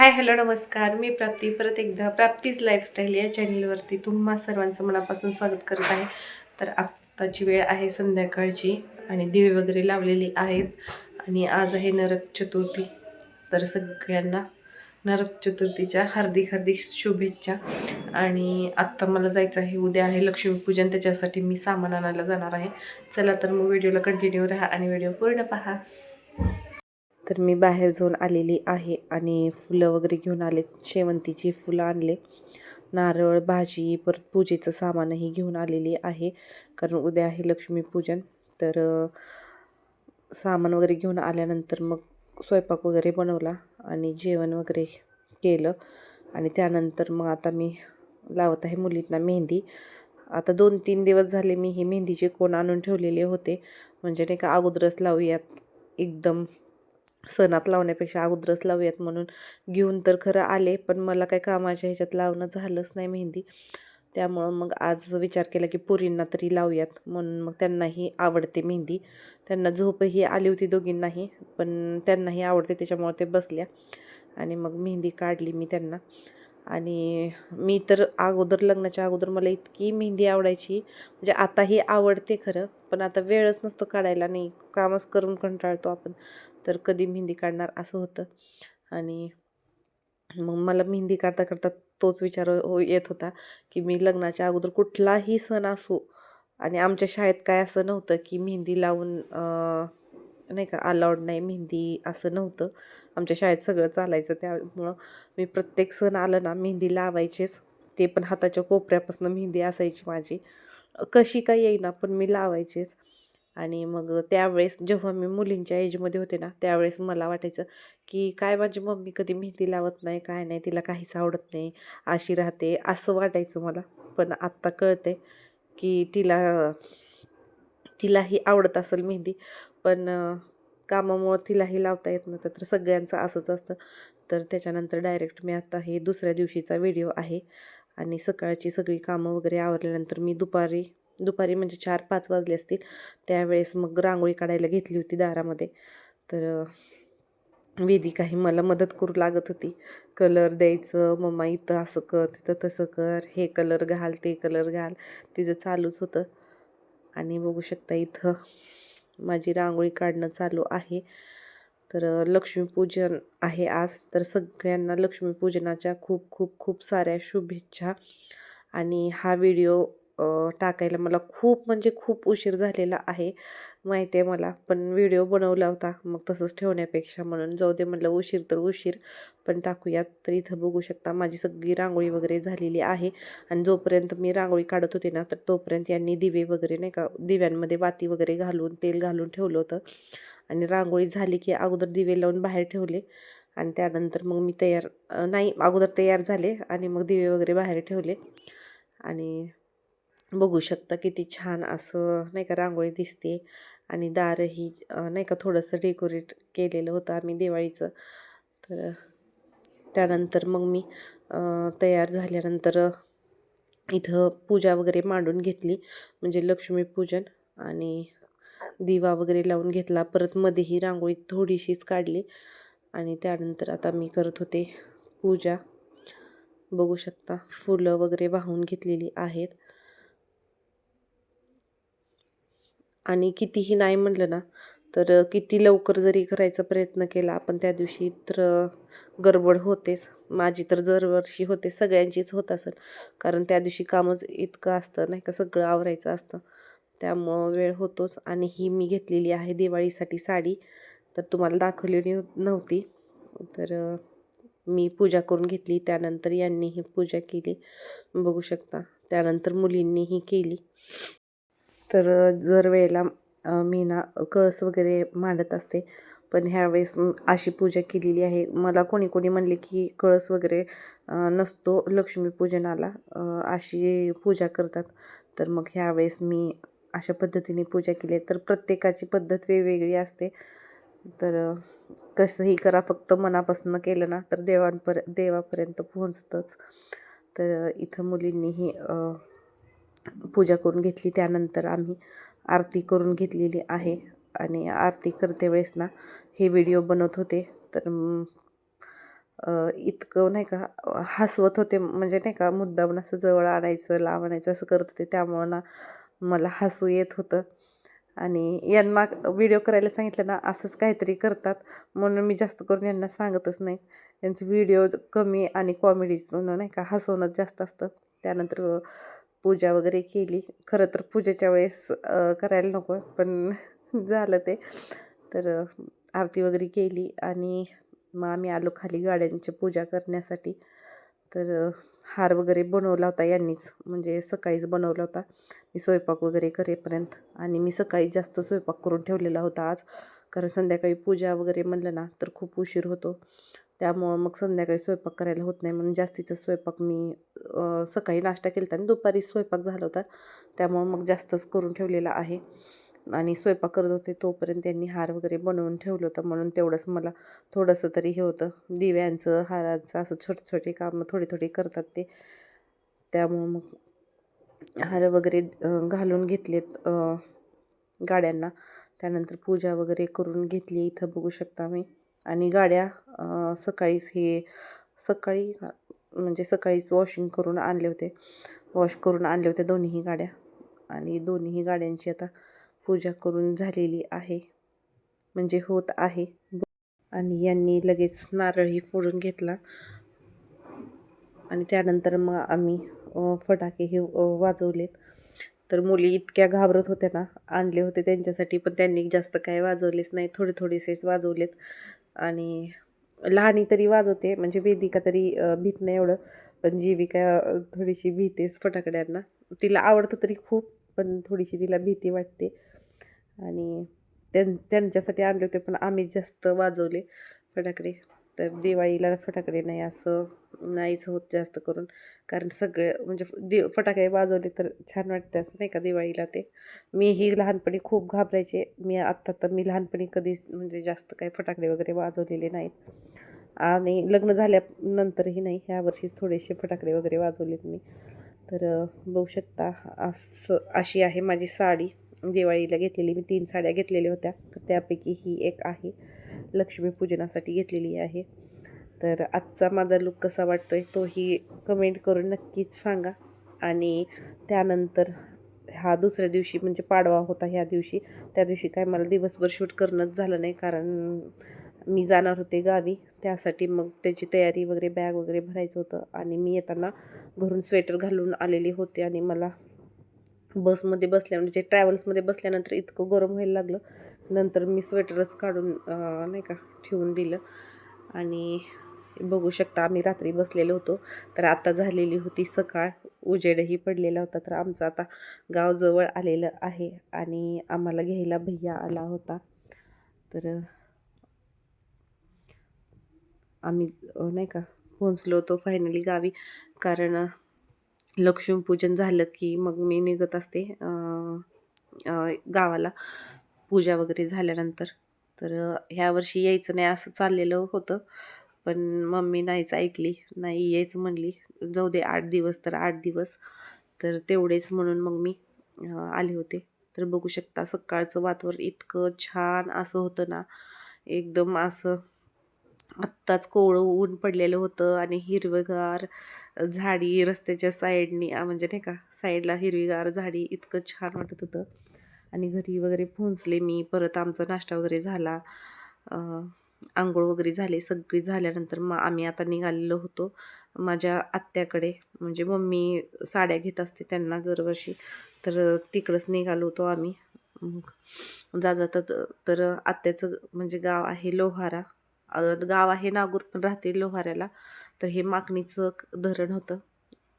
Hi hello नमस्कार. मी प्राप्ती. परत एकदा प्राप्तीज लाईफस्टाईल या चॅनलवरती तुम्हा सर्वांचं मनापासून स्वागत करत आहे. तर आत्ताची वेळ आहे संध्याकाळची आणि दिवे वगैरे लावलेली आहेत. आणि आज आहे नरक चतुर्थी. तर सगळ्यांना नरक चतुर्थीच्या हार्दिक हार्दिक शुभेच्छा. आणि आत्ता मला जायचं आहे. उद्या आहे लक्ष्मीपूजन त्याच्यासाठी मी सामान आणायला जाणार आहे. चला तर मग व्हिडिओला कंटिन्यू राहा आणि व्हिडिओ पूर्ण पहा. तर मी बाहेर जाऊन आलेली आहे आणि फुलं वगैरे घेऊन आले शेवंतीची फुलं आणले. नारळ भाजी परत पूजेचं सामानही घेऊन आलेली आहे कारण उद्या आहे लक्ष्मीपूजन. तर सामान वगैरे घेऊन आल्यानंतर मग स्वयंपाक वगैरे बनवला आणि जेवण वगैरे केलं. आणि त्यानंतर मग आता मी लावत आहे मुलींना मेहंदी. आता दोन तीन दिवस झाले मी ही मेहंदीचे कोण आणून ठेवलेले होते. म्हणजे नाही का अगोदरच लावूयात. एकदम सणात लावण्यापेक्षा अगोदरच लावूयात म्हणून. घेऊन तर खरं आले पण मला काय कामाच्या ह्याच्यात लावणं झालंच नाही मेहंदी. त्यामुळं मग आज विचार केला की पुरींना तरी लावूयात म्हणून मग त्यांनाही आवडते मेहंदी. त्यांना झोपही आली होती दोघींनाही पण त्यांनाही आवडते त्याच्यामुळे ते बसल्या. आणि मग मेहंदी काढली मी त्यांना. आणि मी तर अगोदर लग्नाच्या अगोदर मला इतकी मेहंदी आवडायची. म्हणजे आताही आवडते खरं पण आता वेळच नसतो काढायला नाही कामच करून कंटाळतो आपण. तर कधी मेहंदी काढणार असं होतं. आणि मग मला मेहंदी काढता काढता तोच विचार हो येत होता की मी लग्नाच्या अगोदर कुठलाही सण असो आणि आमच्या शाळेत काय असं नव्हतं की मेहंदी लावून नाही का अलाउड नाही मेहंदी असं नव्हतं. आमच्या शाळेत सगळं चालायचं त्यामुळं मी प्रत्येक सण आलं ना मेहंदी लावायचेच. ते पण हाताच्या कोपऱ्यापासून मेहंदी असायची माझी. कशी काय येईना पण मी लावायचेच. आणि मग त्यावेळेस जेव्हा मी मुलींच्या एजमध्ये होते ना त्यावेळेस मला वाटायचं की काय माझी मम्मी कधी मेहंदी लावत नाही काय नाही तिला काहीच आवडत नाही अशी राहते असं वाटायचं मला. पण आत्ता कळते की तिला तिलाही आवडत असेल मेहंदी. पण कामामुळं तिलाही लावता येत नव्हतं तर सगळ्यांचं असंच असतं. तर त्याच्यानंतर डायरेक्ट मी आता हे दुसऱ्या दिवशीचा व्हिडिओ आहे आणि सकाळची सगळी कामं वगैरे आवरल्यानंतर मी दुपारी दुपारी म्हणजे चार पाच वाजले असतील त्यावेळेस मग रांगोळी काढायला घेतली होती दारामध्ये. तर वेदी काही मला मदत करू लागत होती. कलर द्यायचं मम्मा इथं असं कर तिथं तसं कर हे कलर घाल ते कलर घाल. तिचं चालूच होतं. आणि बघू शकता इथं माझी रांगोळी काढणं चालू आहे. तर लक्ष्मीपूजन आहे आज. तर सगळ्यांना लक्ष्मीपूजनाच्या खूप खूप खूप साऱ्या शुभेच्छा. आणि हा व्हिडिओ टाकायला मला खूप म्हणजे खूप उशीर झालेला आहे. माहिती आहे मला. पण व्हिडिओ बनवला होता. मग तसंच ठेवण्यापेक्षा म्हणून जाऊ दे म्हटलं उशीर तर उशीर. पण टाकूयात. तर इथं बघू शकता माझी सगळी रांगोळी वगैरे झालेली आहे. आणि जोपर्यंत मी रांगोळी काढत होते ना तर तोपर्यंत यांनी दिवे वगैरे नाही का दिव्यांमध्ये वाती वगैरे घालून तेल घालून ठेवलं होतं. आणि रांगोळी झाली की अगोदर दिवे लावून बाहेर ठेवले. आणि त्यानंतर मग मी तयार नाही अगोदर तयार झाले आणि मग दिवे वगैरे बाहेर ठेवले. आणि बघू शकता किती छान असं नाही का रांगोळी दिसते. आणि दारही नाही का थोडंसं डेकोरेट केलेलं होतं आम्ही दिवाळीचं. तर त्यानंतर मग मी तयार झाल्यानंतर इथं पूजा वगैरे मांडून घेतली. म्हणजे लक्ष्मीपूजन आणि दिवा वगैरे लावून घेतला. परत मध्येही रांगोळी थोडीशीच काढली. आणि त्यानंतर आता मी करत होते पूजा. बघू शकता फुलं वगैरे वाहून घेतलेली आहेत. आणि कितीही नाही म्हणलं ना तर किती लवकर जरी करायचा प्रयत्न केला आपण त्या दिवशी तर गडबड होतेच. माझी तर दरवर्षी होते सगळ्यांचीच होत असेल. कारण त्या दिवशी कामच इतकं असतं नाही का सगळं आवरायचं असतं. त्यामुळं वेळ होतोच. आणि ही मी घेतलेली आहे दिवाळीसाठी साडी. तर तुम्हाला दाखवलेली नव्हती. तर मी पूजा करून घेतली. त्यानंतर यांनीही पूजा केली. बघू शकता. त्यानंतर मुलींनीही केली. तर जर वेळेला मी ना कळस वगैरे मांडत असते पण ह्यावेळेस अशी पूजा केलेली आहे. मला कोणी कोणी म्हणले की कळस वगैरे नसतो लक्ष्मीपूजनाला अशी पूजा करतात. तर मग ह्यावेळेस मी अशा पद्धतीने पूजा केली आहे. तर प्रत्येकाची पद्धत वेगवेगळी असते. तर कसंही करा फक्त मनापासून केलं ना तर देवांपर देवापर्यंत पोहोचतंच. तर इथं मुलींनीही पूजा करून घेतली. त्यानंतर आम्ही आरती करून घेतलेली आहे आणि आरती करते वेळेस ना हे व्हिडिओ बनवत होते. तर इतकं नाही का हसवत होते. म्हणजे नाही का मुद्दाम असं जवळ आणायचं लांब आणायचं असं करत होते. त्यामुळं ना मला हसू येत होतं. आणि यांना व्हिडिओ करायला सांगितलं ना असंच काहीतरी करतात. म्हणून मी जास्त करून यांना सांगतच नाही. यांचे व्हिडिओ कमी आणि कॉमेडीचं नाही का हसवणंच जास्त असतं. त्यानंतर पूजा वगैरे केली. खरं तर पूजेच्या वेळेस करायला नको पण झालं ते. तर आरती वगैरे केली आणि मग आम्ही आलो खाली गाड्यांची पूजा करण्यासाठी. तर हार वगैरे बनवला होता यांनीच. म्हणजे सकाळीच बनवला होता. मी स्वयंपाक वगैरे करेपर्यंत. आणि मी सकाळी जास्त स्वयंपाक करून ठेवलेला होता आज. कारण संध्याकाळी पूजा वगैरे म्हणलं ना तर खूप उशीर होतो. त्यामुळं मग संध्याकाळी स्वयंपाक करायला होत नाही. म्हणून जास्तीचा स्वयंपाक मी सकाळी नाश्ता केला होता आणि दुपारी स्वयंपाक झाला होता. त्यामुळं मग जास्तच करून ठेवलेला आहे. आणि स्वयंपाक करत होते तोपर्यंत त्यांनी हार वगैरे बनवून ठेवलं होतं. म्हणून तेवढंच मला थोडंसं तरी हे होतं. दिव्यांचं हाराचं असं छोटे छोटे कामं थोडी थोडी करतात ते. त्यामुळं मग हार वगैरे घालून घेतलेत गाड्यांना. त्यानंतर पूजा वगैरे करून घेतली. इथं बघू शकता मी. आणि गाड्या सकाळीच हे सकाळी म्हणजे सकाळीच वॉशिंग करून आणले होते. वॉश करून आणले होते दोन्हीही गाड्या. आणि दोन्हीही गाड्यांची आता पूजा करून झालेली आहे. म्हणजे होत आहे. आणि यांनी लगेच नारळही फोडून घेतला. आणि त्यानंतर मग आम्ही फटाके हे वाजवलेत. तर मुली इतक्या घाबरत होत्या ना आणले होते त्यांच्यासाठी पण त्यांनी जास्त काय वाजवलेच नाही. थोडे थोडेसेच वाजवलेत. आणि लहानी तरी वाजवते म्हणजे वेदिका तरी भीत नाही एवढं पण जीविका थोडीशी भीतेच फटाकड्यांना. तिला आवडतं तरी खूप पण थोडीशी तिला भीती वाटते. आणि त्यां त्यांच्यासाठी आणले होते पण आम्ही जास्त वाजवले फटाकडे. तर दिवाळीला फटाकडे नाही असं नाहीच होत जास्त करून. कारण सगळे म्हणजे दि फटाके वाजवले तर छान वाटते असं नाही का दिवाळीला ते. मी ही लहानपणी खूप घाबरायचे. मी आत्ता तर मी लहानपणी कधीच म्हणजे जास्त काही फटाकडे वगैरे वाजवलेले नाहीत. आणि लग्न झाल्यानंतरही नाही. ह्या वर्षी थोडेसे फटाकडे वगैरे वाजवलेत मी. तर बघू शकता असं अशी आहे माझी साडी. दिवाळीला घेतलेली मी तीन साड्या घेतलेल्या होत्या. तर त्यापैकी ही एक आहे. लक्ष्मीपूजनासाठी घेतलेली आहे. तर आजचा माझा लुक कसा वाटतो आहे तोही कमेंट करून नक्कीच सांगा. आणि त्यानंतर हा दुसऱ्या दिवशी म्हणजे पाडवा होता ह्या दिवशी. त्या दिवशी काय मला दिवसभर शूट करणंच झालं नाही कारण मी जाणार होते गावी. त्यासाठी मग त्याची तयारी वगैरे बॅग वगैरे भरायचं होतं. आणि मी येताना घरून स्वेटर घालून आलेले होते. आणि मला बसमध्ये बसल्या म्हणजे ट्रॅव्हल्समध्ये बसल्यानंतर इतकं गरम व्हायला लागलं. नंतर मी स्वेटरच काढून नाही का ठेवून दिलं. आणि बघू शकता आम्ही रात्री बसलेलो होतो तर आता झालेली होती सकाळ. उजेडही पडलेला होता तर आमचं आता गाव जवळ आलेलं आहे आणि आम्हाला घ्यायला भैया आला होता. तर आम्ही नाही का पोहोचलो होतो फायनली गावी. कारण लक्ष्मीपूजन झालं की मग मी निघत असते गावाला. पूजा वगैरे झाल्यानंतर. तर ह्या वर्षी यायचं नाही असं चाललेलं होतं. पण मम्मी नाहीच ऐकली नाही यायचं म्हणली. जाऊ दे आठ दिवस तर आठ दिवस. तर तेवढेच म्हणून मग मी आले होते. तर बघू शकता सकाळचं वातावरण इतकं छान असं होतं ना. एकदम असं आत्ताच कोवळं ऊन पडलेलं होतं आणि हिरवगार झाडी रस्त्याच्या साईडनी म्हणजे नाही का साईडला हिरवीगार झाडी इतकं छान वाटत होतं. आणि घरी वगैरे पोहोचले मी. परत आमचा नाश्ता वगैरे झाला. आंघोळ वगैरे झाले. सगळी झाल्यानंतर मग आम्ही आता निघालेलो होतो. माझ्या आत्याकडे. म्हणजे मम्मी साड्या घेत असते त्यांना दरवर्षी. तर तिकडंच निघालो होतो आम्ही. मग जा जातात तर आत्याचं म्हणजे गाव आहे लोहारा. गाव आहे नागूर पण राहते लोहाऱ्याला. तर हे माकणीचं धरण होतं.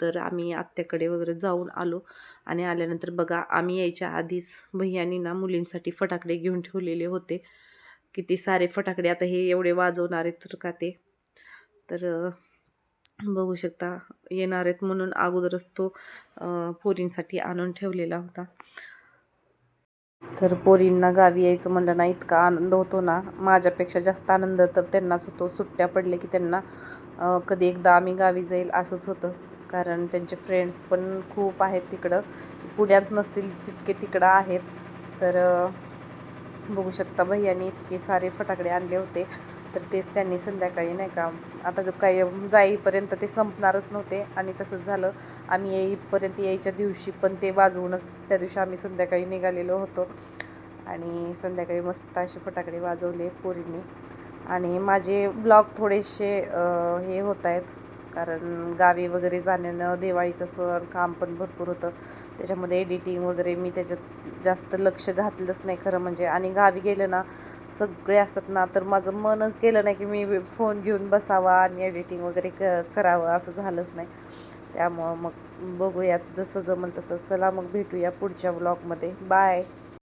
तर आम्ही आत्याकडे वगैरे जाऊन आलो. आणि आल्यानंतर बघा आम्ही यायच्या आधीच भैयानी ना मुलींसाठी फटाकडे घेऊन ठेवलेले होते. किती सारे फटाकडे आता हे एवढे वाजवणार आहेत तर का ते? तर बघू शकता येणार आहेत म्हणून अगोदरच तो पोरींसाठी आणून ठेवलेला होता. तर पोरींना गावी यायचं म्हणलं ना इतका आनंद होतो ना. माझ्यापेक्षा जास्त आनंद तर त्यांनाच होतो. सुट्ट्या पडले की त्यांना कधी एकदा आम्ही गावी जाईल असंच होतं. कारण त्यांचे फ्रेंड्स पण खूप आहेत तिकडं. पुण्यात नसतील तितके तिकडं आहेत. तर बघू शकता भैयानी इतके सारे फटाकडे आणले होते. तर तेच त्यांनी संध्याकाळी नाही का आता जो काही जाईपर्यंत ते संपणारच नव्हते. आणि तसंच झालं. आम्ही येईपर्यंत यायच्या दिवशी पण ते वाजवूनच त्या दिवशी आम्ही संध्याकाळी निघालेलो होतो. आणि संध्याकाळी मस्त असे फटाकडे वाजवले पोरींनी. आणि माझे ब्लॉग थोडेसे हे होत आहेत. कारण गावी वगैरे जाण्यानं दिवाळीचं सण काम पण भरपूर होतं. त्याच्यामध्ये एडिटिंग वगैरे मी त्याच्यात जास्त लक्ष घातलंच नाही खरं म्हणजे. आणि गावी गेलं ना सगळे असतात ना तर माझं मनच गेलं नाही की मी फोन घेऊन बसावा आणि एडिटिंग वगैरे क करावं असं झालंच नाही. त्यामुळं मग बघूयात जसं जमल तसं. चला मग भेटूया पुढच्या ब्लॉगमध्ये बाय